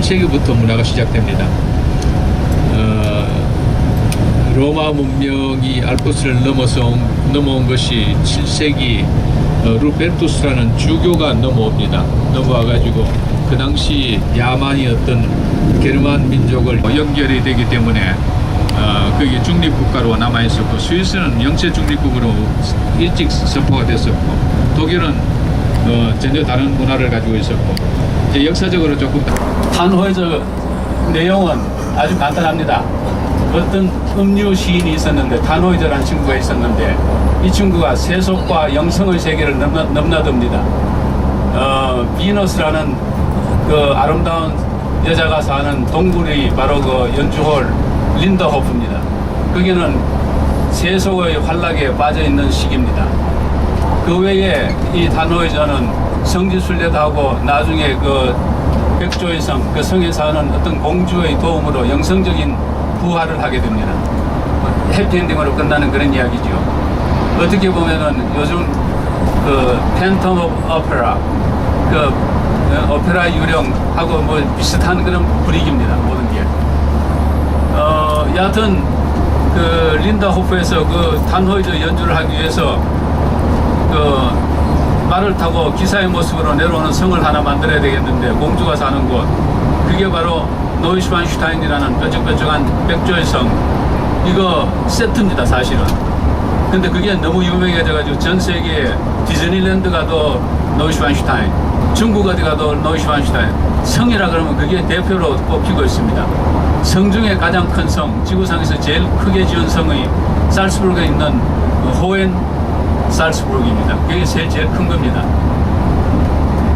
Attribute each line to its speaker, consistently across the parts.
Speaker 1: 7세기부터 문화가 시작됩니다. 어, 로마 문명이 알프스를 넘어서 온- 넘어온 것이 7세기 어, 루베르투스라는 주교가 넘어옵니다. 넘어와가지고 그 당시 야만이었던 게르만 민족을 연결이 되기 때문에 어, 그게 중립국가로 남아있었고 스위스는 영체 중립국으로 일찍 선포가 됐었고 독일은 어, 전혀 다른 문화를 가지고 있었고 이제 역사적으로 조금 탄호에서 내용은 아주 간단합니다. 어떤 음료 시인이 있었는데 탄호이저라는 친구가 있었는데 이 친구가 세속과 영성의 세계를 넘나, 넘나듭니다. 어, 비너스라는 그 아름다운 여자가 사는 동굴이 바로 그 연주홀 린더호프입니다. 거기는 세속의 활락에 빠져 있는 시기입니다. 그 외에 이 단호이저는 성지순례도 하고 나중에 그 백조의 성, 그 성에 사는 어떤 공주의 도움으로 영성적인 부활을 하게 됩니다. 해피엔딩으로 끝나는 그런 이야기죠. 어떻게 보면은 요즘 그 팬텀 오브 오페라 그 어, 오페라 유령하고 뭐 비슷한 그런 분위기입니다. 모든 게. 어, 여하튼 그 린다 호프에서 그 단호이저 연주를 하기 위해서 그 말을 타고 기사의 모습으로 내려오는 성을 하나 만들어야 되겠는데 공주가 사는 곳. 그게 바로 노이슈반슈타인이라는 뾰족뾰족한 백조의 성. 이거 세트입니다 사실은. 근데 그게 너무 유명해져가지고 전 세계에 디즈니랜드 가도 노이슈반슈타인 중국 어디 가도 노이슈반슈타인. 성이라 그러면 그게 대표로 꼽히고 있습니다. 성 중에 가장 큰 성 지구상에서 제일 크게 지은 성의 살스부르크에 있는 그 호엔 살츠부르크입니다. 그게 제일, 제일 큰 겁니다.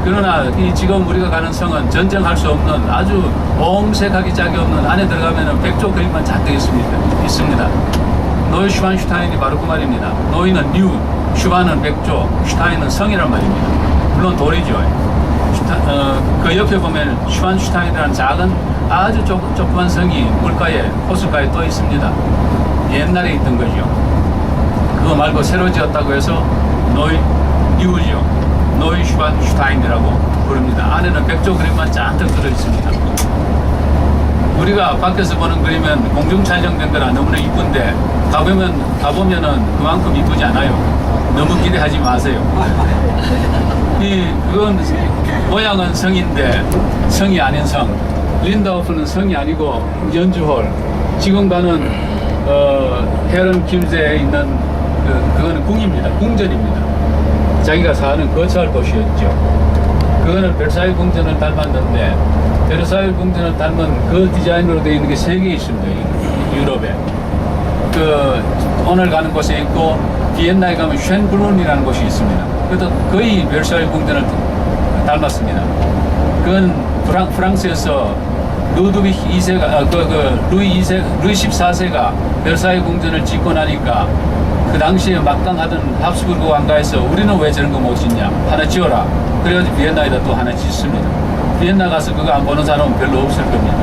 Speaker 1: 그러나 이 지금 우리가 가는 성은 전쟁할 수 없는 아주 옹색하기 짝이 없는 안에 들어가면 백조 그림만 잔뜩 있습니다. 있습니다. 노이 슈반슈타인이 바로 그 말입니다. 노이는 뉴, 슈반은 백조, 슈타인은 성이란 말입니다. 물론 돌이죠. 슈타, 어, 그 옆에 보면 슈반슈타인이라는 작은 아주 조, 조그만 성이 물가에 호수가에 또 있습니다. 옛날에 있던 거죠. 그거 말고 새로 지었다고 해서 노이 뉴죠. 노이 슈반슈타인이라고 부릅니다. 안에는 백조 그림만 잔뜩 들어 있습니다. 우리가 밖에서 보는 그림은 공중 촬영된 거라 너무나 이쁜데 가보면 가보면은 그만큼 이쁘지 않아요. 너무 기대하지 마세요. 이 그건 모양은 성인데 성이 아닌 성. 린다호프는 성이 아니고 연주홀. 지금 가는 어, 헤런 김제에 있는 그 그거는 궁입니다. 궁전입니다. 자기가 사는 거처할 곳이었죠. 그거는 베르사유 궁전을 닮았는데 베르사유 궁전을 닮은 그 디자인으로 되어 있는 게 세 개 있습니다. 이- 유럽에. 그 오늘 가는 곳에 있고 비엔나에 가면 쉔블론이라는 곳이 있습니다. 그것도 거의 베르사유 궁전을 닮았습니다. 그건 프랑, 프랑스에서 루드빅 2세가 아, 그, 그 루이 2세 루이 14세가 베르사유 궁전을 짓고 나니까 그 당시에 막강하던 합스부르크 왕가에서 우리는 왜 저런 거 못 짓냐? 하나 지어라. 그래가지고 비엔나에다 또 하나 짓습니다. 비엔나 가서 그거 안 보는 사람은 별로 없을 겁니다.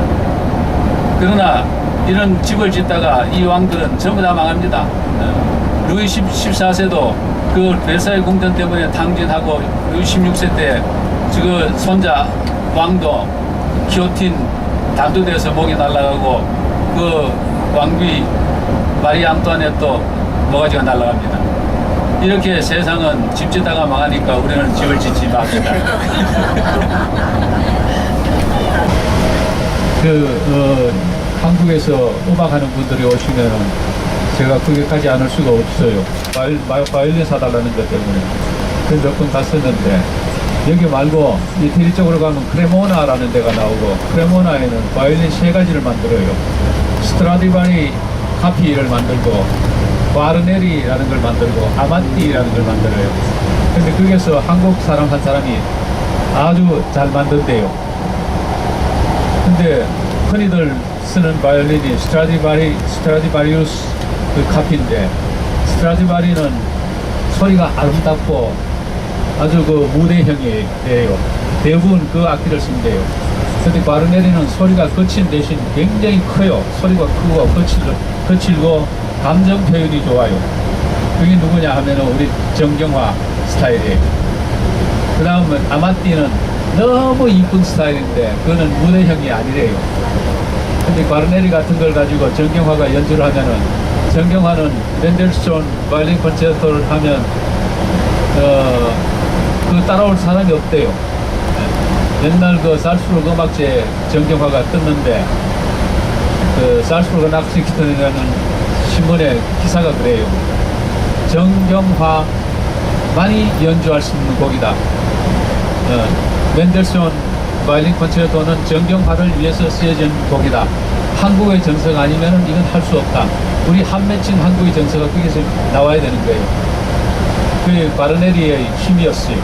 Speaker 1: 그러나 이런 집을 짓다가 이 왕들은 전부 다 망합니다. 어, 루이 10, 14세도 그 베르사유 궁전 때문에 탕진하고 루이 16세 때 지금 손자 왕도 기오틴 단두대에서 목이 날아가고 그 왕비 마리 앙뚜아네또 모가지가 날아갑니다. 이렇게 세상은 집 짓다가 망하니까 우리는 집을 짓지 맙시다. 그 어, 한국에서 음악하는 분들이 오시면은 제가 가지 않을 수가 없어요. 바이올, 바이올, 바이올린 사달라는 것 때문에. 그래서 몇번 갔었는데 여기 말고 이태리 쪽으로 가면 크레모나라는 데가 나오고 크레모나에는 바이올린 세 가지를 만들어요. 스트라디바리 카피를 만들고 바르네리라는 걸 만들고 아마띠라는 걸 만들어요. 근데 거기서 한국 사람 한 사람이 아주 잘 만든대요. 근데 흔히들 쓰는 바이올린이 스트라디바리, 스트라디바리우스 그 카피인데 스트라디바리는 소리가 아름답고 아주 그 무대형이에요. 대부분 그 악기를 쓴대요. 근데 바르네리는 소리가 거친 대신 굉장히 커요. 소리가 크고 거칠고, 거칠고 감정 표현이 좋아요. 그게 누구냐 하면 우리 정경화 스타일이에요. 그 다음은 아마띠는 너무 이쁜 스타일인데 그거는 무대형이 아니래요. 근데 과르네리 같은 걸 가지고 정경화가 연주를 하면은 정경화는 멘델스존 바이올린 콘체르토를 하면 어, 그 따라올 사람이 없대요. 옛날 그 살스부르 음악제 정경화가 떴는데 그 살스부르 음악제라는 신문에 기사가 그래요. 정경화만이 연주할 수 있는 곡이다. 어, 멘델스존 바이올린 콘체르토는 정경화를 위해서 쓰여진 곡이다. 한국의 정석 아니면 이건 할 수 없다. 우리 한 맺힌 한국의 정서가 거기서 나와야 되는 거예요. 그게 바르네리의 힘이었어요.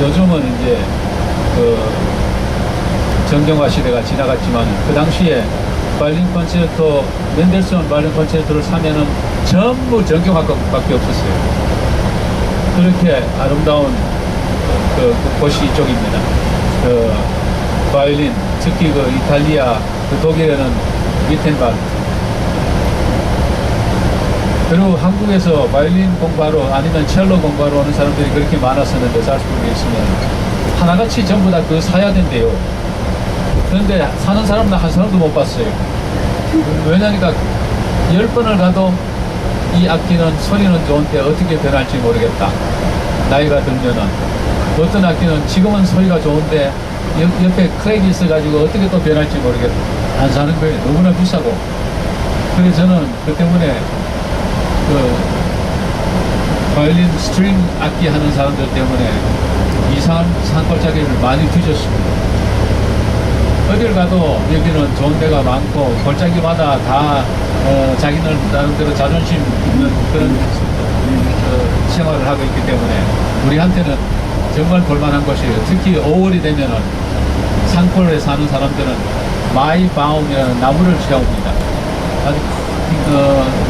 Speaker 1: 요즘은 이제 그 정경화 시대가 지나갔지만 그 당시에 바이올린 콘체르토 멘델스존 바이올린 콘체르토를 사면은 전부 정경화 곡밖에 없었어요. 그렇게 아름다운 그, 그 곳이 이쪽입니다. 그 바이올린 특히 그 이탈리아 그 독일에는 위텐바르 그리고 한국에서 바이올린 공부하러 아니면 첼로 공부하러 오는 사람들이 그렇게 많았었는데 살스부르에 있으면 하나같이 전부 다 그거 사야 된대요. 그런데 사는 사람은 한 사람도 못 봤어요. 왜냐니까 열 번을 가도 이 악기는 소리는 좋은데 어떻게 변할지 모르겠다. 나이가 들면은 어떤 악기는 지금은 소리가 좋은데 옆, 옆에 크랙이 있어가지고 어떻게 또 변할지 모르겠다. 안 사는 거예요. 너무나 비싸고. 그래서 저는 그 때문에 그 바이올린 스트링 악기 하는 사람들 때문에 이상한 산골짜기를 많이 뒤졌습니다. 어딜 가도 여기는 좋은 데가 많고 골짜기마다 다 어, 자기들 나름대로 자존심 있는 그런 어, 생활을 하고 있기 때문에 우리한테는 정말 볼만한 곳이에요. 특히 5월이 되면은 산골에 사는 사람들은 마이 바움이라는 나무를 세웁니다. 아주 어,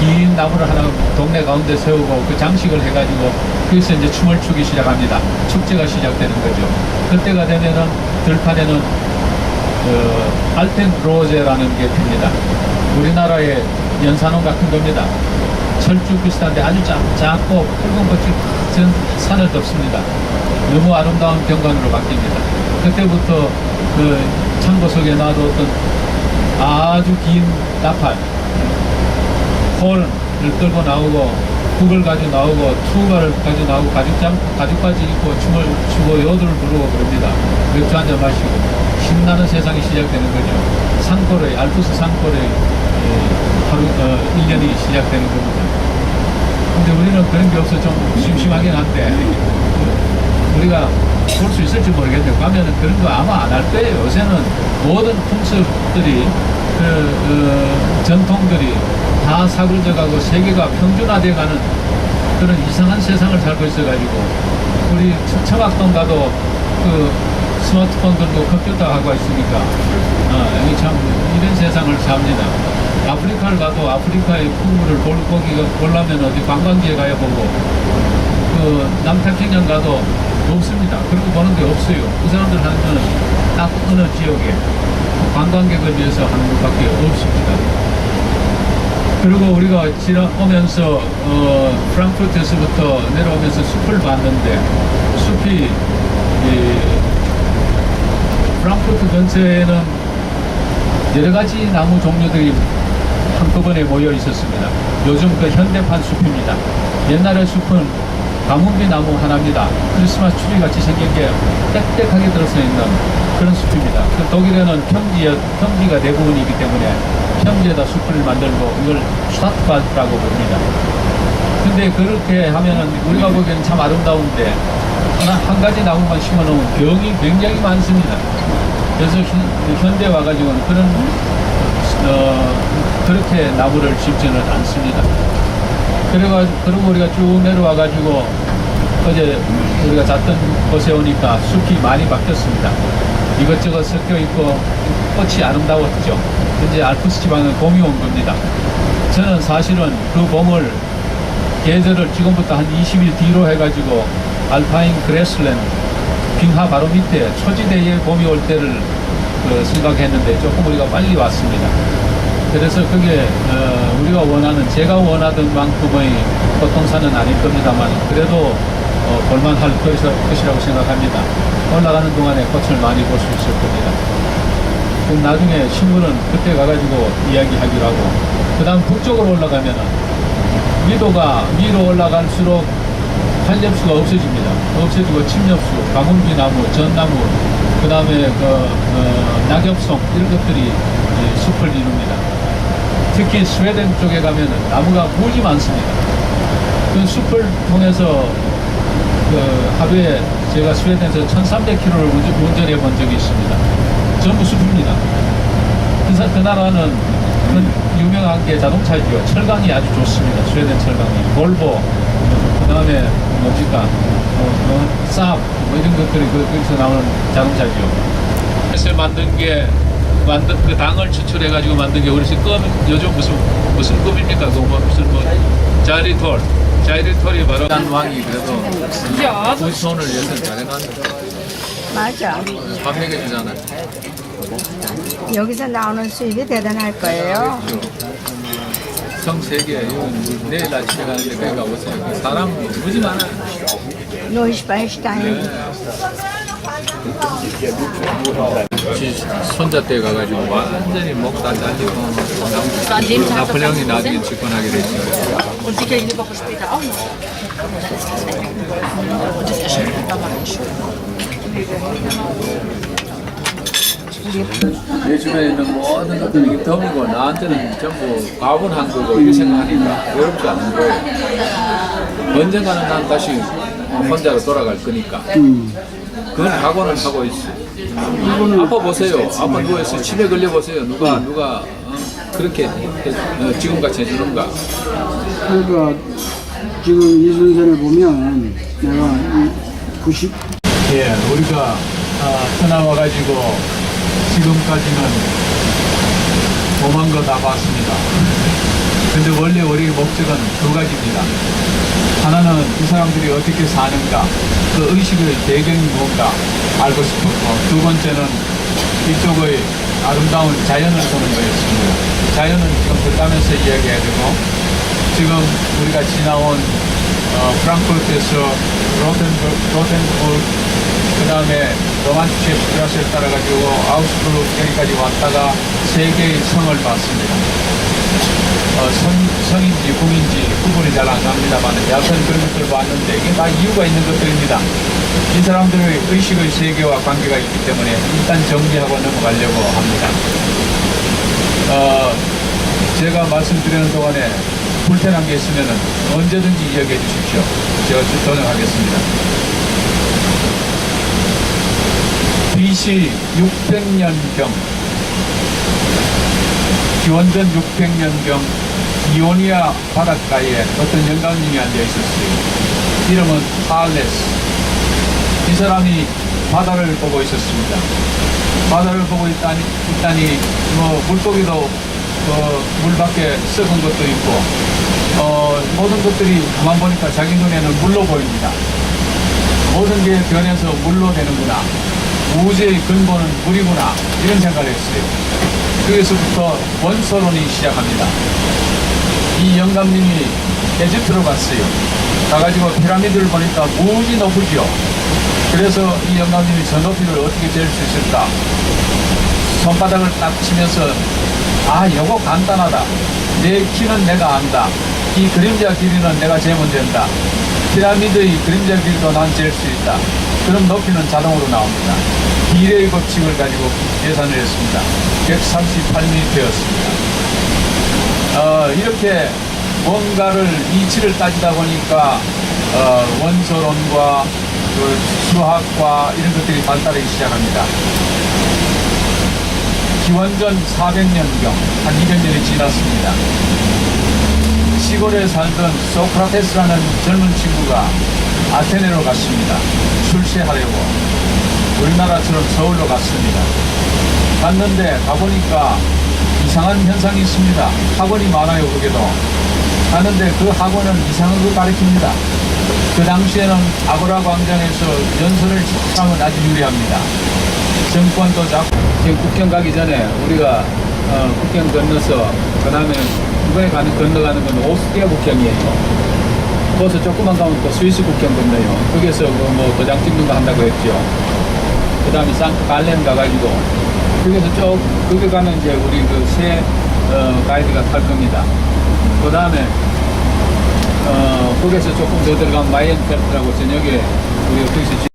Speaker 1: 긴 나무를 하나 동네 가운데 세우고 그 장식을 해가지고 거기서 이제 춤을 추기 시작합니다. 축제가 시작되는 거죠. 그때가 되면은 들판에는 그 알펜 로제라는 게 핍니다. 우리나라의 연산원 같은 겁니다. 철쭉 비슷한데 아주 작, 작고 붉은 꽃이 전 산을 덮습니다. 너무 아름다운 경관으로 바뀝니다. 그때부터 그 창고 속에 놔뒀던 아주 긴 나팔, 홀을 끌고 나오고 국을 가지고 나오고 투바를 가지고 나오고 가죽장 가죽바지 입고 춤을 추고 요들을 부르고 그럽니다. 맥주 한 잔 마시고 신나는 세상이 시작되는 거죠. 산골의 알프스 산골의 예, 하루 어, 1년이 시작되는 겁니다. 근데 우리는 그런 게 없어 좀 심심하긴 한데 우리가 볼 수 있을지 모르겠는데 가면은 그런 거 아마 안 할 거예요. 요새는 모든 풍습들이 그, 그 전통들이 다 사굴져가고 세계가 평준화돼가는 그런 이상한 세상을 살고 있어가지고 우리 청- 청학동 가도 그 스마트폰 들고 컴퓨터 하고 있으니까 아, 여기 참 이런 세상을 삽니다. 아프리카를 가도 아프리카의 풍물을 볼 거기가 보려면 어디 관광지에 가야 보고 그 남태평양 가도 없습니다. 거 보는 게 없어요. 그 사람들 하는 거는 딱 어느 지역에 관광객을 위해서 하는 것밖에 없습니다. 그리고 우리가 지나 오면서 어, 프랑크푸르트에서부터 내려오면서 숲을 봤는데 숲이 이 프랑크푸르트 근처에는 여러 가지 나무 종류들이 한꺼번에 모여 있었습니다. 요즘 그 현대판 숲입니다. 옛날의 숲은 가문비 나무 하나입니다. 크리스마스 트리 같이 생긴 게 빽빽하게 들어서 있는 그런 숲입니다. 그 독일에는 평지, 평지가 대부분이기 때문에 평지에다 숲을 만들고 이걸 슈타트바라고 부릅니다. 근데 그렇게 하면은 우리가 보기에는 참 아름다운데 하나, 한 가지 나무만 심어 놓으면 병이 굉장히 많습니다. 그래서 현, 현대 와가지고는 그런 어, 그렇게 나무를 심지는 않습니다. 그래가 그리고 우리가 쭉 내려와가지고 어제 우리가 잤던 곳에 오니까 숲이 많이 바뀌었습니다. 이것저것 섞여 있고 꽃이 아름다웠죠. 이제 알프스 지방은 봄이 온 겁니다. 저는 사실은 그 봄을 계절을 지금부터 한 20일 뒤로 해가지고 알파인 그레슬랜드 빙하 바로 밑에 초지대에 봄이 올 때를 그 생각했는데 조금 우리가 빨리 왔습니다. 그래서 그게 어, 우리가 원하는 제가 원하던 만큼의 고통사는 아닐 겁니다만 그래도 어, 볼만할 것이라- 것이라고 생각합니다. 올라가는 동안에 꽃을 많이 볼 수 있을 겁니다. 그럼 나중에 신부는 그때 가가지고 이야기하기로 하고 그 다음 북쪽으로 올라가면은 위도가 위로 올라갈수록 한엽수가 없어집니다. 없어지고 침엽수, 가문비 나무, 전나무, 그 다음에 그 어, 낙엽송 이런 것들이 이제 숲을 이룹니다. 특히 스웨덴 쪽에 가면은 나무가 무지 많습니다. 그 숲을 통해서 그 하루에 제가 스웨덴에서 1,300km를 운전해 본 적이 있습니다. 전부 숲입니다. 그, 사- 그 나라는 그 유명한 게 자동차지요. 철강이 아주 좋습니다. 스웨덴 철강이. 볼보, 그 다음에 뭡니까, 어, 어, 쌉, 뭐 이런 것들이 그, 거기서 나오는 자동차지요. 그래서 만든 게, 만든 그 당을 추출해 가지고 만든 게 우리 껌, 요즘 무슨, 무슨 껌입니까? 그 뭐, 무슨 뭐, 자리톨. 자리톨이 바로 단 왕이 그래도 그 손을 여기서 잘해놨는데
Speaker 2: 맞아.
Speaker 1: 판매해 주잖아요.
Speaker 2: 여기서 나오는 수입이 대단할 거예요.
Speaker 1: 성 세계 내일 아침에 가는데 거기 가보세요. 그 사람 무지 많아요.
Speaker 2: 노이슈바인슈타인.
Speaker 1: 지 손자 때 가가지고 완전히 목다 잘리고 나폴레옹이 나중에 집권하게 됐죠.
Speaker 3: Und die gehen die Woche später auch noch. Und das erscheint da mal schön.
Speaker 1: 내 주변에 있는 모든 것들이 이게 덤이고 나한테는 전부 과분한 거고 이렇게 생각하니까 외롭지 않은 거예요. 언젠가는 난 다시 혼자로 돌아갈 거니까. 그건 각오는 하고 있어. 아빠 보세요. 아빠 누워있어. 치매 걸려 보세요. 누가 누가 어? 그렇게 해- 어, 지금 같이 해주는가?
Speaker 4: 그러니까 지금 이 선생을 보면 내가 90
Speaker 1: 예, 우리가 아, 떠나와 가지고 지금까지는 오만 거 다 봤습니다. 근데 원래 우리의 목적은 두 가지입니다. 하나는 이 사람들이 어떻게 사는가, 그 의식의 배경이 뭔가 알고 싶었고, 두 번째는 이쪽의 아름다운 자연을 보는 거였습니다. 자연은 지금 들가면서 이야기해야 되고, 지금 우리가 지나온 어, 프랑크푸르트에서 로텐burg 그 다음에 로만티체 스트라스를 따라가지고 아우스부르크 여기까지 왔다가 세 개의 성을 봤습니다. 어, 성, 성인지 궁인지 구분이 잘 안 갑니다만 여하튼 그런 것들을 봤는데 이게 다 이유가 있는 것들입니다. 이 사람들의 의식의 세계와 관계가 있기 때문에 일단 정리하고 넘어가려고 합니다. 어, 제가 말씀드리는 동안에 불편한 게 있으면 언제든지 이야기해 주십시오. 제가 조정하겠습니다. BC 600년경, 기원전 600년경 이오니아 바닷가에 어떤 영감님이 앉아 있었어요. 이름은 탈레스. 이 사람이 바다를 보고 있었습니다. 바다를 보고 있다니, 있다니 뭐 물고기도 그 물밖에 썩은 것도 있고 어, 모든 것들이 가만 보니까 자기 눈에는 물로 보입니다. 모든 게 변해서 물로 되는구나. 우주의 근본은 물이구나. 이런 생각을 했어요. 거기서부터 원소론이 시작합니다. 이 영감님이 에집트로 갔어요. 가가지고 피라미드를 보니까 무지 높으죠. 그래서 이 영감님이 저 높이를 어떻게 잴 수 있을까? 손바닥을 딱 치면서 아, 요거 간단하다. 내 키는 내가 안다. 이 그림자 길이는 내가 재면 된다. 피라미드의 그림자 길이도 난 잴 수 있다. 그럼 높이는 자동으로 나옵니다. 비례의 법칙을 가지고 계산을 했습니다. 138m였습니다. 어, 이렇게 뭔가를 이치를 따지다 보니까 어, 원소론과 그 수학과 이런 것들이 발달하기 시작합니다. 기원전 400년경 한 200년이 지났습니다. 시골에 살던 소크라테스라는 젊은 친구가 아테네로 갔습니다. 출세하려고 우리나라처럼 서울로 갔습니다. 갔는데 가보니까 이상한 현상이 있습니다. 학원이 많아요, 거기도. 가는데 그 학원은 이상한 걸 가르칩니다. 그 당시에는 아고라 광장에서 연설을 하면 아주 유리합니다. 정권도 잡고 국경 가기 전에 우리가 어, 국경 건너서 그 다음에 이번에 가는 건너가는 건 오스트리아 국경이에요. 거기서 조금만 가면 또 스위스 국경 건너요. 거기서 그뭐 도장 찍는 거 한다고 했죠. 그 다음에 산크 갈렌 가가지고 거기서 쭉 거기 가면 이제 우리 그새 어, 가이드가 탈 겁니다. 그 다음에 어, 거기서 조금 더 들어가면 마이엔펠트라고 저녁에 우리가 거기서